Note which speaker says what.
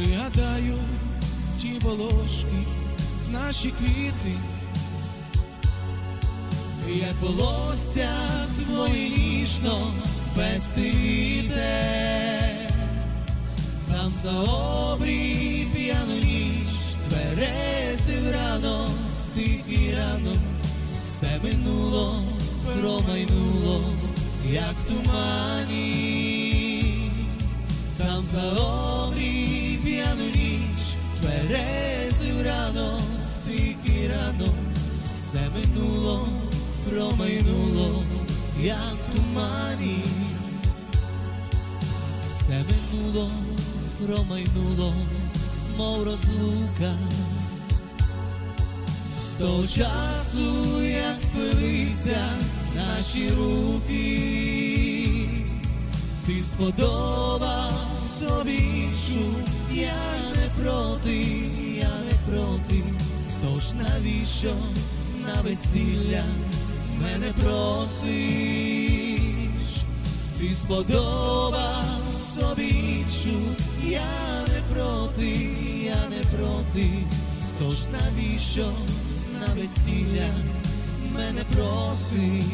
Speaker 1: пригадаю ті волошки, наші квіти, як волосся твоє ніжно вести вітер, там за обрій п'яну ніч, тверезив рано, тихий ранок, все минуло, промайнуло, як в тумані, там за обрій рано, тихий ранок, все минуло, промайнуло, як в тумані. Все минуло, промайнуло, мов розлука. З того часу, як сплелися наші руки, ти сподобав собі чув, я не проти, не тож навіщо на весілля мене просиш? Ти сподобав собі чув, я не проти, я не проти, тож навіщо на весілля мене просиш?